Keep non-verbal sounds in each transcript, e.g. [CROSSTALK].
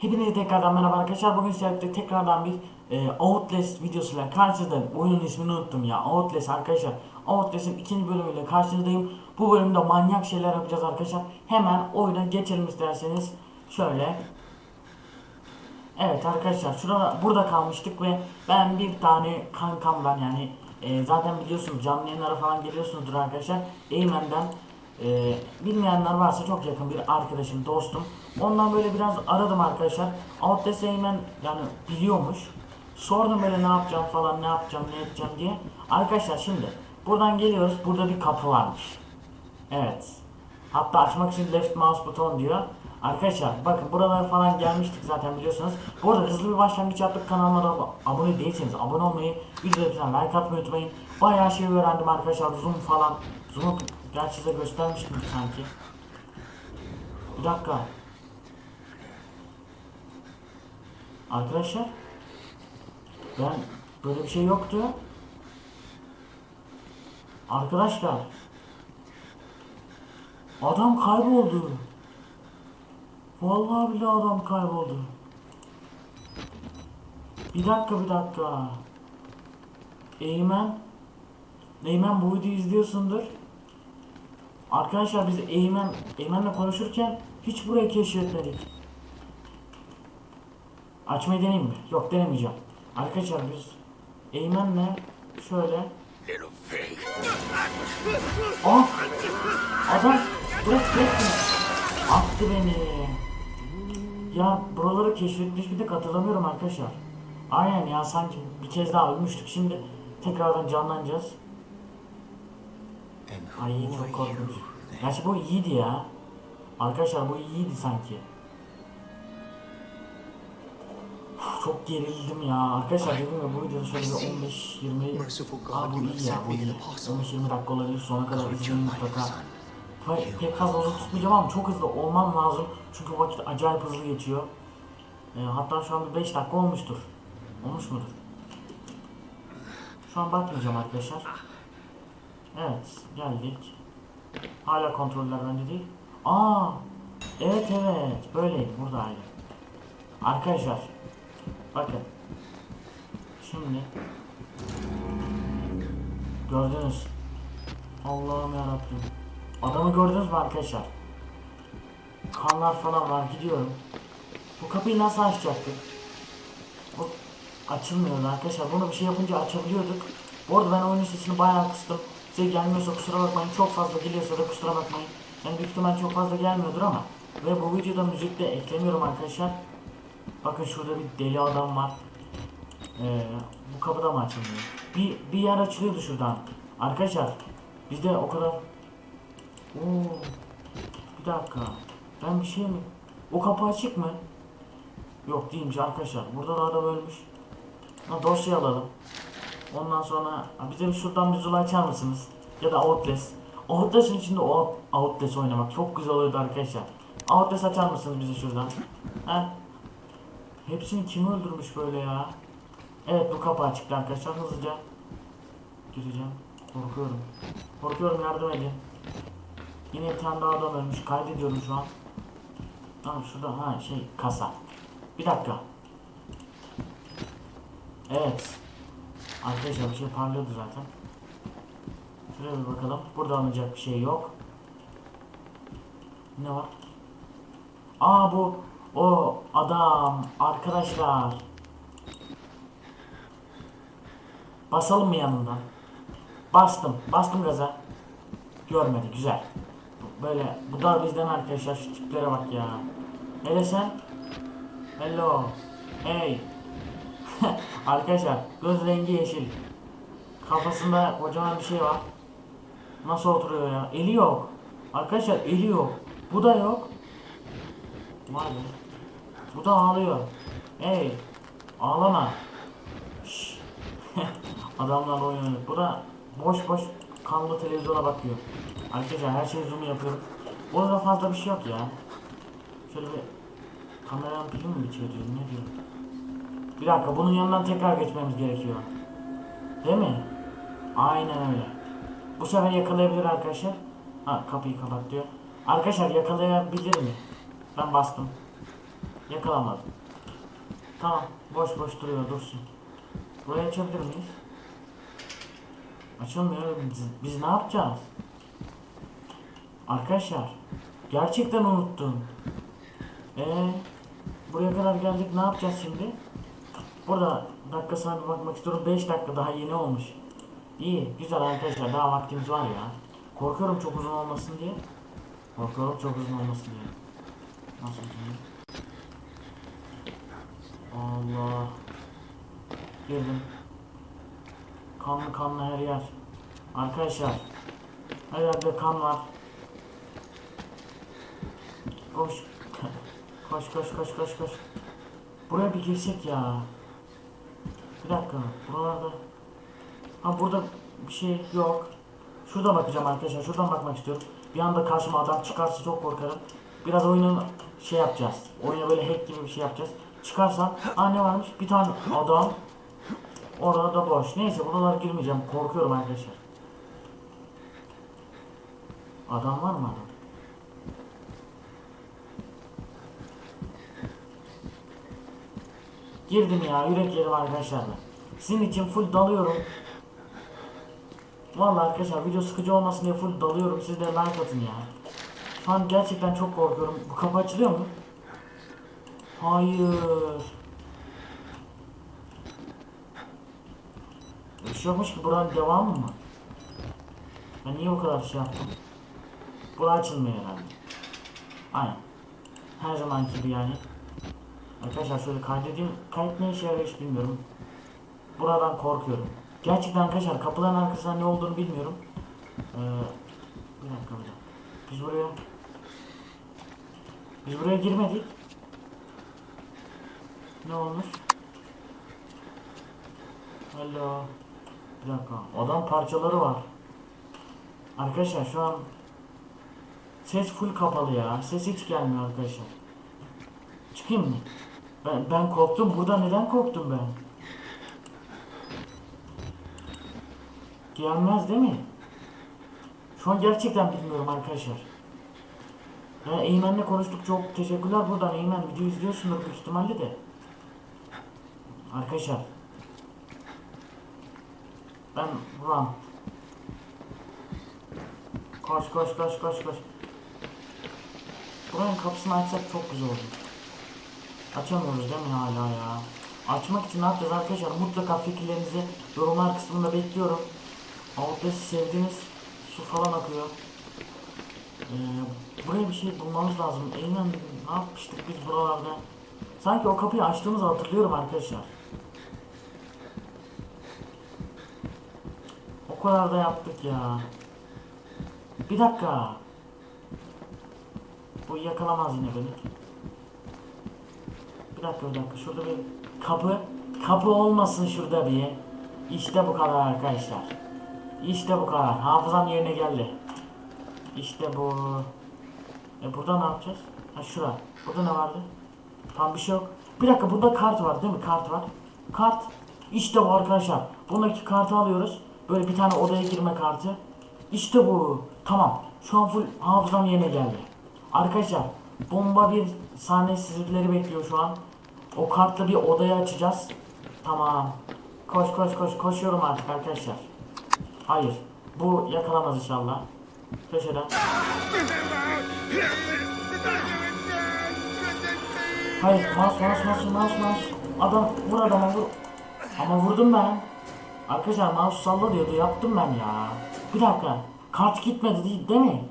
Hepinize tekrardan merhaba arkadaşlar. Bugün sizlerle tekrardan bir e, Outlast videosuyla karşınızdayım. Oyunun ismini unuttum ya. Outlast arkadaşlar. Outlast'ın ikinci bölümüyle karşınızdayım. Bu bölümde manyak şeyler yapacağız arkadaşlar. Hemen oyuna geçelim isterseniz. Şöyle. Evet arkadaşlar şurada burada kalmıştık ve ben bir tane kankam ben yani e, zaten biliyorsunuz canlı yayınlara falan geliyorsunuzdur arkadaşlar. Eymen'den e, bilmeyenler varsa çok yakın bir arkadaşım, dostum. Ondan böyle biraz aradım arkadaşlar. Outlast Eymen yani biliyormuş. Sordum böyle ne yapacağım falan ne yapacağım ne edeceğim diye. Arkadaşlar şimdi buradan geliyoruz. Burada bir kapı varmış. Evet. Hatta açmak için left mouse buton diyor. Arkadaşlar bakın buralara falan gelmiştik zaten biliyorsunuz. Bu arada hızlı bir başlangıç yaptık kanalıma da abone değilseniz abone olmayı, videoya like atmayı unutmayın. Bayağı şey öğrendim arkadaşlar zoom falan. Zoom'u gerçi size göstermiştim sanki. Bir dakika. Arkadaşlar ben böyle bir şey yoktu. Arkadaşlar Adam kayboldu. Vallahi bile adam kayboldu. Bir dakika bir dakika. Eymen. Eymen bu videoyu izliyorsundur. Arkadaşlar biz Eymen, Eymen'le konuşurken hiç burayı keşfetmedik. Açmayı deneyeyim mi? Yok denemeyeceğim. Arkadaşlar biz Eymen'le şöyle. Ah! Adam bırak bırak beni. Attı beni. Ya buraları keşfetmiş bir de katılamıyorum arkadaşlar. Aynen ya sanki bir kez daha ölmüştük. Şimdi tekrardan canlanacağız. Ay çok korkunç. Gerçi bu iyiydi ya. Arkadaşlar bu iyiydi sanki. Çok gerildim ya. Arkadaşlar dedim ya bu videoda şöyle bir 15-20 Merciful God, Aa bu iyi ya bu iyi. apostle. 15-20 dakika olabilir sona kadar izleyin mutlaka. pek fazla uzun tutmayacağım ama çok hızlı olmam lazım. Çünkü vakit acayip hızlı geçiyor. Ee, hatta şu an bir 5 dakika olmuştur. Olmuş mudur? Şu an bakmayacağım arkadaşlar. Evet geldik. Hala kontroller bende değil. Aa, evet evet böyleydi buradaydı. Arkadaşlar bakın. Şimdi gördünüz. Allah'ım yarabbim. Adamı gördünüz mü arkadaşlar? Kanlar falan var gidiyorum. Bu kapıyı nasıl açacaktık? Bu açılmıyordu arkadaşlar. Bunu bir şey yapınca açabiliyorduk. Bu arada ben oyunun sesini bayağı kıstım. Size gelmiyorsa kusura bakmayın. Çok fazla geliyorsa da kusura bakmayın. Yani büyük ihtimal çok fazla gelmiyordur ama. Ve bu videoda müzik de eklemiyorum arkadaşlar. Bakın şurada bir deli adam var. Ee, bu kapı da mı açılmıyor? Bir, bir yer açılıyordu şuradan. Arkadaşlar bizde o kadar Oo. Bir dakika. Ben bir şey mi? O kapı açık mı? Yok değilmiş arkadaşlar. Burada da adam ölmüş. Ha, dosya alalım. Ondan sonra bir şuradan bir zula açar mısınız? Ya da Outlast. Outlast'ın içinde o Outlast oynamak çok güzel oluyordu arkadaşlar. Outlast açar mısınız bize şuradan? Ha? Hepsini kim öldürmüş böyle ya? Evet bu kapı açıktı arkadaşlar. Hızlıca gireceğim. Korkuyorum. Korkuyorum yardım edin. Yine bir tane daha adam ölmüş. Kaydediyorum şu an. Tamam şurada ha şey kasa. Bir dakika. Evet. Arkadaşlar bir şey parlıyordu zaten. Şuraya bir bakalım. Burada alınacak bir şey yok. Ne var? Aa bu o adam arkadaşlar. Basalım mı yanından? Bastım. Bastım gaza. Görmedi. Güzel. Böyle bu da bizden arkadaşlar şu tiplere bak ya. Hele sen? Hello. Hey. [LAUGHS] arkadaşlar göz rengi yeşil. Kafasında kocaman bir şey var. Nasıl oturuyor ya? Eli yok. Arkadaşlar eli yok. Bu da yok. Vay be. Bu da ağlıyor. Hey. Ağlama. Şşş. [LAUGHS] Adamlar oyun oynuyor. Bu da boş boş kanlı televizyona bakıyor. Arkadaşlar her şeyi zoom yapıyorum. Burada fazla bir şey yok ya. Şöyle bir kameranın pili mi bitiyor. Ne diyor? Bir dakika bunun yanından tekrar geçmemiz gerekiyor. Değil mi? Aynen öyle. Bu sefer yakalayabilir arkadaşlar. Ha kapıyı kapat diyor. Arkadaşlar yakalayabilir mi? Ben bastım. Yakalamadım. Tamam. Boş boş duruyor dursun. Burayı açabilir miyiz? Açılmıyor. Biz, biz ne yapacağız? Arkadaşlar. Gerçekten unuttum. Ee, buraya kadar geldik. Ne yapacağız şimdi? Burada dakikasına bir bakmak istiyorum. 5 dakika daha yeni olmuş. İyi, güzel arkadaşlar. Daha vaktimiz var ya. Korkuyorum çok uzun olmasın diye. Korkuyorum çok uzun olmasın diye. Nasıl uzun? Allah. Girdim. Kanlı kanlı her yer. Arkadaşlar. Her yerde kan var. Koş. [LAUGHS] Koş koş koş koş koş. Buraya bir girsek ya. Bir dakika. Buralarda. Ha burada bir şey yok. Şurada bakacağım arkadaşlar. Şuradan bakmak istiyorum. Bir anda karşıma adam çıkarsa çok korkarım. Biraz oyunun şey yapacağız. Oyuna böyle hack gibi bir şey yapacağız. Çıkarsam aa ne varmış? Bir tane adam. Orada da boş. Neyse buralara girmeyeceğim. Korkuyorum arkadaşlar. Adam var mı adam? Girdim ya yürek yerim arkadaşlar. Sizin için full dalıyorum. Vallahi arkadaşlar video sıkıcı olmasın diye full dalıyorum. Siz de like atın ya. Şu an gerçekten çok korkuyorum. Bu kapı açılıyor mu? Hayır. Bir şey yokmuş ki buranın devamı mı? Ben niye bu kadar şey yaptım? Bura açılmıyor herhalde. Aynen. Her zamanki gibi yani. Arkadaşlar şöyle kaydedeyim. Kayıt ne işe yarıyor hiç bilmiyorum. Buradan korkuyorum. Gerçekten arkadaşlar kapıların arkasında ne olduğunu bilmiyorum. Ee, bir dakika bir dakika. Biz buraya... Biz buraya girmedik. Ne olmuş? Hello. Bir dakika. Adam parçaları var. Arkadaşlar şu an ses full kapalı ya. Ses hiç gelmiyor arkadaşlar. Çıkayım mı? Ben, ben korktum. Burada neden korktum ben? Gelmez değil mi? Şu an gerçekten bilmiyorum arkadaşlar. Yani Eymen'le konuştuk çok teşekkürler buradan Eymen video izliyorsundur büyük ihtimalle de. Arkadaşlar. Ben run. Koş koş koş koş koş. Buranın kapısını açsak çok güzel olur. Açamıyoruz değil mi hala ya? Açmak için ne yapacağız arkadaşlar? Mutlaka fikirlerinizi yorumlar kısmında bekliyorum. Altta sevdiğiniz su falan akıyor. Ee, buraya bir şey bulmamız lazım. Eymen ne yapmıştık biz buralarda? Sanki o kapıyı açtığımızı hatırlıyorum arkadaşlar. O kadar da yaptık ya. Bir dakika. Bu yakalamaz yine beni. Bir bir dakika şurada bir kapı kapı olmasın şurada bir. İşte bu kadar arkadaşlar. İşte bu kadar. Hafızam yerine geldi. İşte bu. E burada ne yapacağız? Ha şura. Burada ne vardı? Tam bir şey yok. Bir dakika burada kart var değil mi? Kart var. Kart. İşte bu arkadaşlar. Bundaki kartı alıyoruz. Böyle bir tane odaya girme kartı. İşte bu. Tamam. Şu an full hafızam yerine geldi. Arkadaşlar bomba bir sahne sizleri bekliyor şu an. O kartla bir odayı açacağız. Tamam. Koş koş koş koşuyorum artık arkadaşlar. Hayır. Bu yakalamaz inşallah. Köşeden. Hayır. Mouse mouse mouse mouse mouse. Adam vur adama vur. Ama vurdum ben. Arkadaşlar mouse salla diyordu. Yaptım ben ya. Bir dakika. Kart gitmedi değil, değil mi?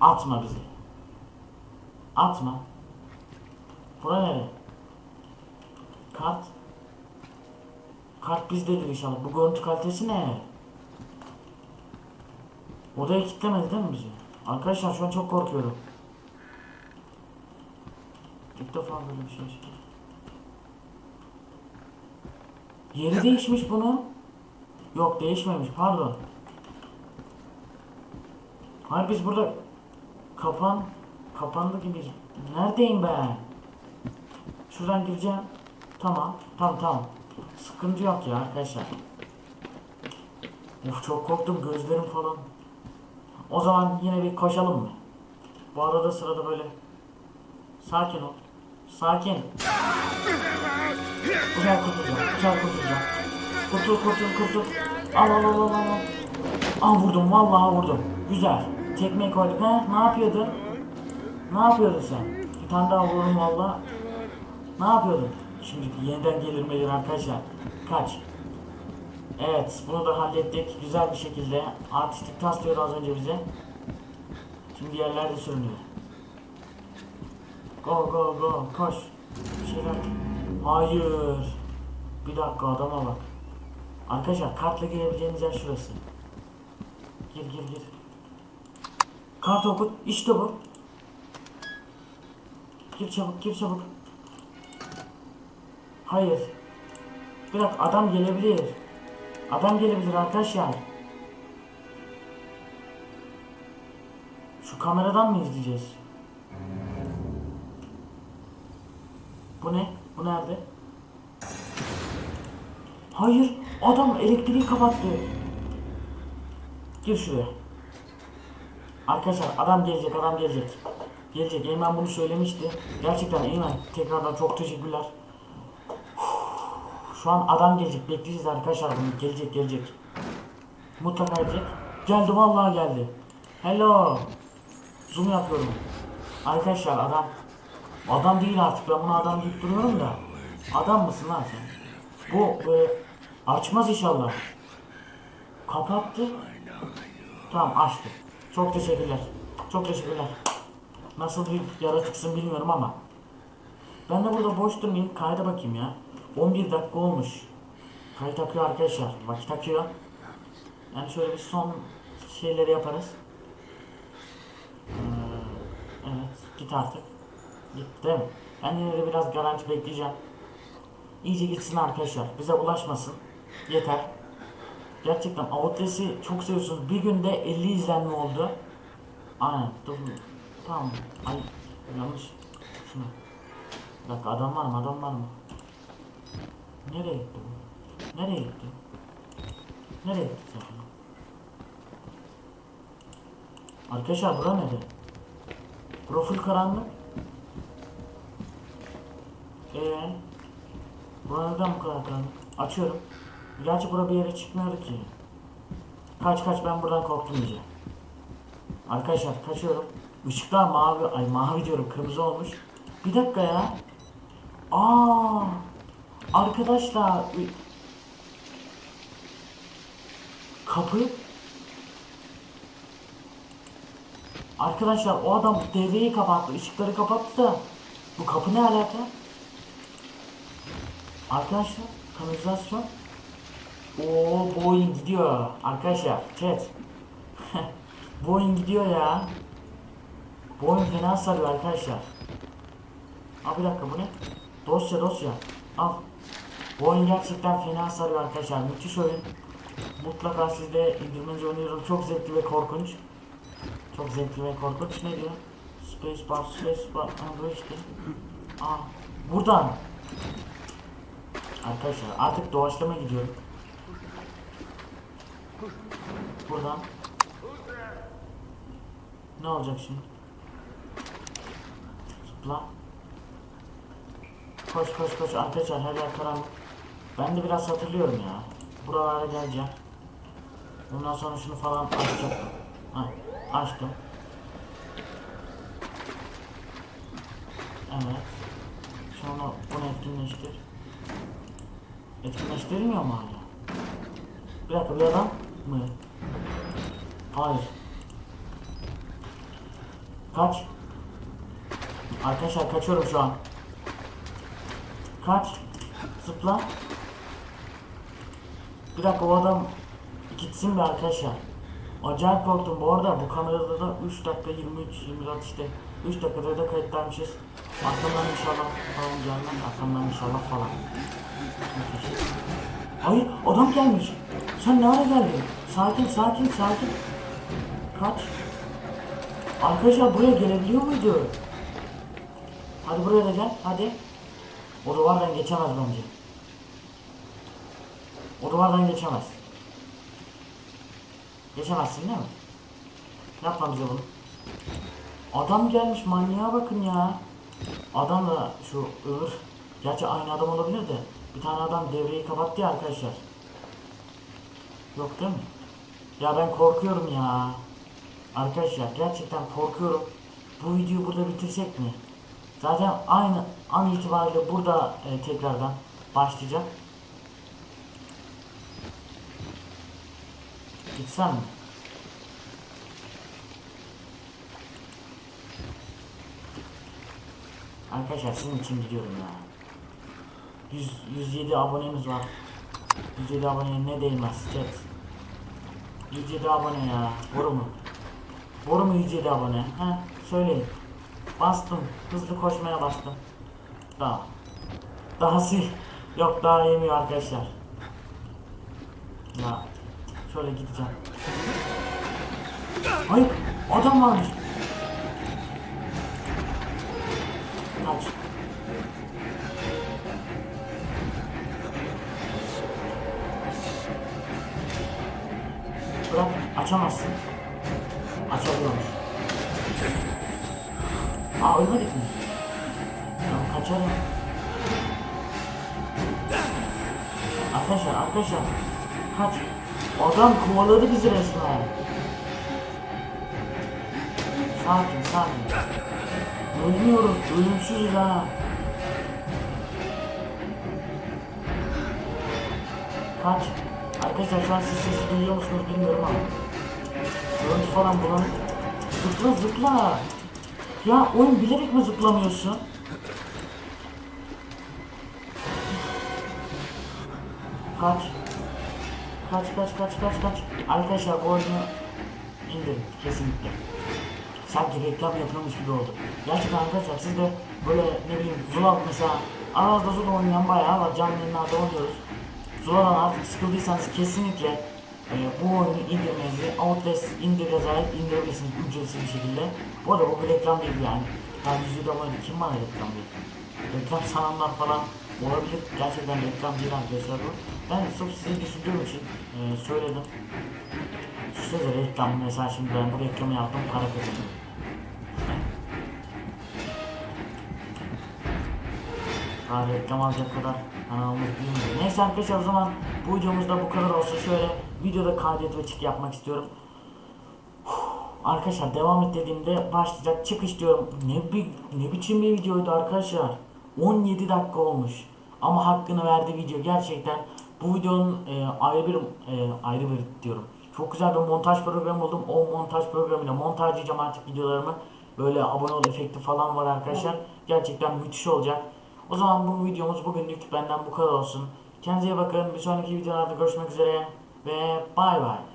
Atma bizi. Atma. Bura nere? Kart. Kart bizdedir inşallah. Bu görüntü kalitesi ne? Odaya kilitlemedi değil mi bizi? Arkadaşlar şu an çok korkuyorum. İlk defa böyle bir şey yaşadım. Yeri değişmiş bunun. Yok değişmemiş pardon. Hayır biz burada kapan kapandı gibiyiz. Neredeyim ben? Şuradan gireceğim. Tamam. Tamam tamam. Sıkıntı yok ya arkadaşlar. Of çok korktum gözlerim falan. O zaman yine bir koşalım mı? Bu arada sırada böyle Sakin ol. Sakin. Güzel kurtulacağım. Güzel kurtulacağım. Kurtul kurtul kurtul. Al al al al al. Al vurdum vallahi vurdum. Güzel. Tekmeyi koyduk ha. Ne yapıyordun? Ne yapıyordun sen? Bir tane daha vururum valla. Ne yapıyordun? Şimdi yeniden gelir gelir arkadaşlar. Kaç. Evet bunu da hallettik. Güzel bir şekilde. Artistik taslıyordu az önce bize. Şimdi yerlerde sürünüyor. Go go go koş. Bir şeyler. Hayır. Bir dakika adama bak. Arkadaşlar kartla girebileceğiniz yer şurası. Gir gir gir. Kart okut. İşte bu. Gir çabuk gir çabuk. Hayır. Bir dakika adam gelebilir. Adam gelebilir arkadaşlar. Şu kameradan mı izleyeceğiz? Bu ne? Bu nerede? Hayır, adam elektriği kapattı. Gir şuraya. Arkadaşlar adam gelecek, adam gelecek. Gelecek. Eymen bunu söylemişti. Gerçekten Eymen tekrardan çok teşekkürler. Şu an adam gelecek. Bekleyeceğiz arkadaşlar bunu. Gelecek, gelecek. Mutlaka gelecek. Geldi vallahi geldi. Hello. Zoom yapıyorum. Arkadaşlar adam adam değil artık ben buna adam deyip duruyorum da adam mısın lan sen? Bu e, açmaz inşallah. Kapattı. Tamam açtı. Çok teşekkürler. Çok teşekkürler. Nasıl bir yaratıksın bilmiyorum ama. Ben de burada boş durmayayım. Kayda bakayım ya. 11 dakika olmuş. Kayıt akıyor arkadaşlar. Vakit akıyor. Yani şöyle bir son şeyleri yaparız. Ee, evet, git artık. Git değil mi? Ben de biraz garanti bekleyeceğim. İyice gitsin arkadaşlar. Bize ulaşmasın. Yeter. Gerçekten Outlast'i çok seviyorsunuz. Bir günde 50 izlenme oldu. Aynen. Dur. Tamam. Ay yanlış. Şuna. Bir dakika adam var mı? Adam var mı? Nereye gitti bu? Nereye gitti? Nereye gitti sen? Arkadaşlar bura nerede? Profil karanlık. Eee? Bura neden bu kadar karanlık? Açıyorum. Gerçi bura bir yere çıkmıyordu ki. Kaç kaç ben buradan korktum iyice. Arkadaşlar kaçıyorum. Işıklar mavi, ay mavi diyorum kırmızı olmuş. Bir dakika ya. Aa! Arkadaşlar kapı. Arkadaşlar o adam devreyi kapattı, ışıkları kapattı da bu kapı ne alaka? Arkadaşlar kanalizasyon. Oo oyun gidiyor. Arkadaşlar chat. [LAUGHS] Oyun gidiyor ya. Oyun fena sarıyor arkadaşlar. Aa bir dakika bu ne? Dosya dosya. Al Bu oyun gerçekten fena sarıyor arkadaşlar. Müthiş oyun. Mutlaka siz de indirmenizi öneriyorum çok zevkli ve korkunç. Çok zevkli ve korkunç. Ne diyor? Space bar space bar. Ha bu işte. Aa buradan. Arkadaşlar artık doğaçlama gidiyorum. Buradan. Ne olacak şimdi? Zıpla. Koş koş koş. Arkadaşlar her yer karanlık Ben de biraz hatırlıyorum ya Buralara geleceğim Bundan sonra şunu falan açacaktım ha, Açtım Evet Sonra bunu etkinleştir Etkinleştirilmiyor mu hala? Bir dakika bir adam mı? Hayır. Kaç. Arkadaşlar kaçıyorum şu an. Kaç. Zıpla. Bir dakika o adam gitsin bir arkadaşlar. Acayip korktum. Bu arada bu kamerada da 3 dakika 23 24 işte 3 dakikada da kayıttaymışız. Arkamdan inşallah falan gelmez. Arkamdan inşallah falan. Hayır adam gelmiş. Sen ne ara geldin? Sakin sakin sakin. Kaç. Arkadaşlar buraya gelebiliyor muydu? Hadi buraya da gel hadi. O duvardan geçemez bence. O duvardan geçemez. Geçemezsin değil mi? Yapma bize bunu. Adam gelmiş manyağa bakın ya. Adam da şu öbür gerçi aynı adam olabilir de bir tane adam devreyi kapattı ya arkadaşlar. Yok değil mi? Ya ben korkuyorum ya. Arkadaşlar gerçekten korkuyorum. Bu videoyu burada bitirsek mi? Zaten aynı an itibariyle burada e, tekrardan başlayacak. Gitsem mi? Arkadaşlar sizin için gidiyorum ya. 100, 107 abonemiz var. 107 aboneye ne değmez chat. 107 abone ya. Boru mu? Boru mu 107 abone? He söyleyin. Bastım. Hızlı koşmaya bastım. Daha. Dahası yok daha yemiyor arkadaşlar. Ya şöyle gideceğim. Hayır adam varmış. Kaç. Bırak açamazsın. Açabiliyormuş. Aa ölmedik mi? Ben kaçarım. Arkadaşlar arkadaşlar kaç. Adam kovaladı bizi resmen. Sakin sakin. Ölmüyoruz, ölümsüzüz ha. Kaç. Arkadaşlar şu an siz sesi duyuyor musunuz bilmiyorum ama. Görüntü falan bulanık. Zıpla zıpla. Ya oyun bilerek mi zıplamıyorsun? Kaç. Kaç kaç kaç kaç kaç. Arkadaşlar oyunu indirin kesinlikle. Sanki reklam yapılmış gibi oldu. Gerçekten arkadaşlar siz de böyle ne bileyim Zula mesela aranızda Zula oynayan bayağı var canlı yayınlarda oynuyoruz. Zula'dan artık sıkıldıysanız kesinlikle e, bu oyunu indirmenizi Outlast indir yazarak indirebilirsiniz ücretsiz bir şekilde. Bu arada bu bir reklam değil yani. Yani yüzde abone kim bana reklam değil. Reklam sananlar falan olabilir. Gerçekten reklam değil arkadaşlar bu. Ben sırf sizi düşündüğüm için e, söyledim. Size de reklam mesela şimdi ben bu reklamı yaptım para kazandım. Daha reklam alacak kadar kanalımız büyümüyor. Neyse arkadaşlar o zaman bu videomuzda bu kadar olsun. Şöyle videoda kaydet ve çık yapmak istiyorum. Arkadaşlar devam et dediğimde başlayacak çıkış diyorum. Ne bir ne biçim bir videoydu arkadaşlar. 17 dakika olmuş. Ama hakkını verdi video gerçekten. Bu videonun e, ayrı bir e, ayrı bir diyorum. Çok güzel bir montaj programı buldum. O montaj programıyla montajlayacağım artık videolarımı. Böyle abone ol efekti falan var arkadaşlar. Gerçekten müthiş olacak. O zaman bu videomuz bugünlük benden bu kadar olsun. Kendinize iyi bakın. Bir sonraki videolarda görüşmek üzere ve bay bay.